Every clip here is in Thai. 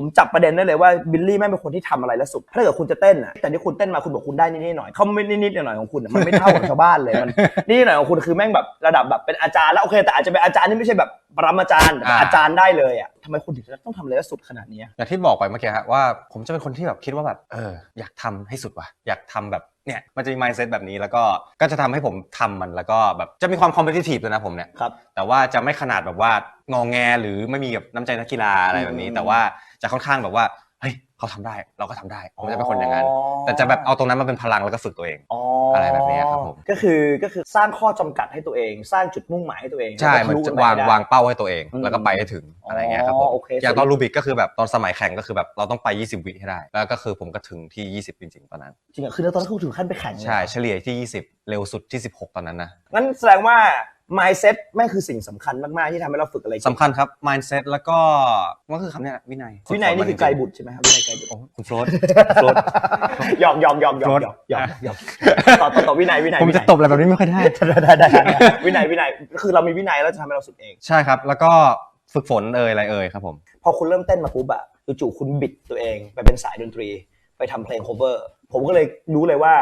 ผมจับประเด็นได้เลยว่าบิลลี่แม่งเป็นคนที่ทำอะไรแล้วสุดถ้าเกิดคุณจะเต้นอะแต่ที่คุณเต้นมาคุณบอกคุณได้นิดๆหน่อยๆเขาไม่นิดๆหน่อยๆของคุณอะมันไม่เท่ากับชาวบ้านเลยมันนิดๆหน่อยๆของคุณคือแม่งแบบระดับแบบเป็นอาจารย์แล้วโอเคแต่อาจจะเป็นอาจารย์ที่ไม่ใช่แบบปรมาจารย์แต่เป็นอ่า อาจารย์ได้เลยอะทำไมคุณถึงต้องทำอะไรแล้วสุดขนาดนี้อย่างที่บอกไปเมื่อกี้ฮะว่าผมจะเป็นคนที่แบบคิดว่าแบบเอออยากทำให้สุดว่ะอยากทำแบบเนี่ยมันจะมี mindset แบบนี้แล้วก็ก็จะทำให้ผมทำมันแล้วก็แบบจะมีความ competitive ด้วยนะผมเนี่ยครับ แต่ว่าจะไม่ขนาดแบบว่างองแงหรือไม่มีแบบน้ำใจนักกีฬาอะไรแบบนี้ อืม แต่ว่าจะค่อนข้างแบบว่า เฮ้ยเขาทำได้เราก็ทำได้ผมจะเป็นคนอย่างนั้น แต่จะแบบเอาตรงนั้นมาเป็นพลังแล้วก็ฝึกตัวเองอะไรแบบนี้ครับผมก็คือก็คือสร้างข้อจำกัดให้ตัวเอง สร้างจุดมุ่งหมายให้ตัวเองใช่แล้วก็มันทลุจะไปวางให้ได้วางเป้าให้ตัวเองอืมแล้วก็ไปให้ถึงอะไรเงี้ยครับผมโอเคอย่างตอนรูบิกก็คือแบบตอนสมัยแข่งก็คือแบบเราต้องไป 20 วิให้ได้ แล้วก็คือผมก็ถึงที่ 20 จริงๆตอนนั้นจริงๆคือตอนนั้นเขาถึงขั้นไปแข่งเลยใช่เฉลี่ยที่ 20 เร็วสุดที่ 16 ตอนนั้นนะงั้นแสดงว่า mindset แม่งคือสิ่งสำคัญมาก ๆ ที่ทำให้เราฝึกอะไรสำคัญครับ mindset แล้วก็ก็คือคำเนี้ยวินัยวินัยนี่คือไกลบุตรใช่ไหมครับวินัยไกลบุตรโอ้คุณโฟลตโฟลต หยอกหยอกหยอกหยอกหยอกหยอกหยอกต่อต่อต่อวินัยวินัยผมจะตบอะไรแบบนี้ไม่ค่อยได้ได้ได้ได้ได้วินัยวินัยคือเรามีวินัยแล้วจะทำให้เราสุดเอง ใช่ครับ แล้วก็ฝึกฝนเอ่ยอะไรเอ่ยครับผม พอคุณเริ่มเต้นมาปุ๊บอะจู่ๆคุณบิดตัวเองไปเป็นสายดนตรี ไปทำเพลง cover ผมก็เลยรู้เลยว่า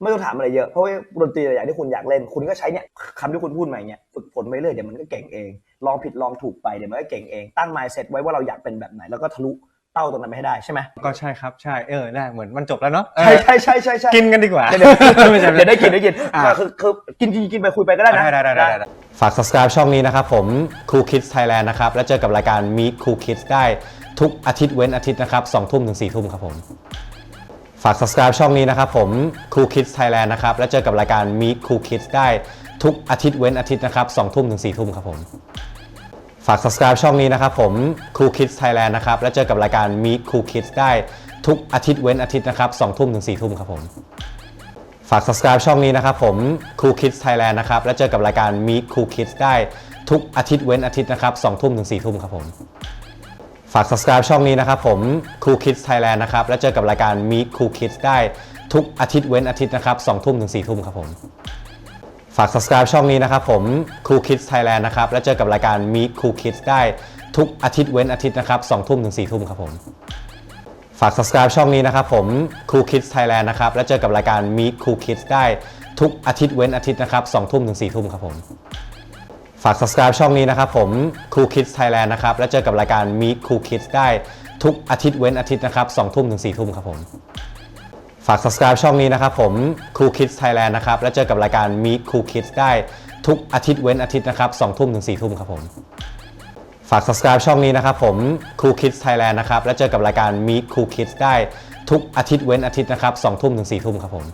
ไม่ต้องถามอะไรเยอะ เพราะว่าดนตรีอะไรอย่างที่คุณอยากเล่น คุณก็ใช้เนี่ยคำที่คุณพูดมาอย่างเงี้ยฝึกฝนไปเรื่อยเดี๋ยวมันก็เก่งเอง ลองผิดลองถูกไปเดี๋ยวมันก็เก่งเอง ตั้ง mindset ไว้ว่าเราอยากเป็นแบบไหน แล้วก็ทะลุเป้าตรงนั้นไปให้ได้ใช่ไหมก็ใช่ครับใช่เออได้เหมือนมันจบแล้วเนาะใช่ใช่ใช่ใช่ใช่กินกันดีกว่า เดี๋ยวไม่ใช่เดี๋ยวได้กินได้กินอะคือคือกินกินกินไปคุยไปก็ได้นะได้ได้ได้ได้ฝาก subscribe ช่องนี้นะครับผม Cool Kids Thailand นะครับแล้วเจอกับรายการ Meet Cool Kids ได้ทุกอาทิตย์เว้นอาทิตย์นะครับ2ทุ่มถึง4ทุ่มครับผม ฝาก subscribe ช่องนี้นะครับผม Cool Kids Thailand นะครับ แล้วเจอกับรายการ Meet Cool Kids ได้ทุกอาทิตย์เว้นอาทิตย์นะครับ2ทุ่มถึง4ทุ่มครับผม ฝาก subscribe ช่องนี้นะครับผม Cool Kids Thailand นะครับ แล้วเจอกับรายการ Meet Cool Kids ได้ทุกอาทิตย์เว้นอาทิตย์นะครับ2ทุ่มถึง4ทุ่มครับผม ฝาก subscribe ช่องนี้นะครับผม Cool Kids Thailand นะครับ แล้วเจอกับรายการ Meet Cool Kids ได้ทุกอาทิตย์เว้นอาทิตย์นะครับ2ทุ่มถึง4ทุ่มครับผม ฝาก subscribe ช่องนี้นะครับผม Cool Kids Thailand นะครับ แล้วเจอกับรายการ Meet Cool Kids ได้ทุกอาทิตย์เว้นอาทิตย์นะครับ2ทุ่มถึง4ทุ่มครับผม ฝาก subscribe ช่องนี้นะครับผม Cool Kids Thailand นะครับ แล้วเจอกับรายการ Meet Cool Kids ได้ทุกอาทิตย์เว้นอาทิตย์นะครับ2ทุ่มถึง4ทุ่มครับผม ฝาก subscribe ช่องนี้นะครับผม Cool Kids Thailand นะครับ แล้วเจอกับรายการ Meet Cool Kids ได้ทุกอาทิตย์เว้นอาทิตย์นะครับ2ทุ่มถึง4ทุ่มครับผม ฝาก subscribe ช่องนี้นะครับผม Cool Kids Thailand นะครับ แล้วเจอกับรายการ Meet Cool Kids ได้ทุกอาทิตย์เว้นอาทิตย์นะครับ2ทุ่มถึง4ทุ่มครับผม ฝาก subscribe ช่องนี้นะครับผม Cool Kids Thailand นะครับ แล้วเจอกับรายการ Meet Cool Kids ได้ทุกอาทิตย์เว้นอาทิตย์นะครับ2ทุ่มถึง4ทุ่มครับผม ฝาก subscribe ช่องนี้นะครับผม Cool Kids Thailand นะครับ แล้วเจอกับรายการ Meet Cool Kids ได้ทุกอาทิตย์เว้นอาทิตย์นะครับ2ทุ่มถึง4ทุ่มครับผม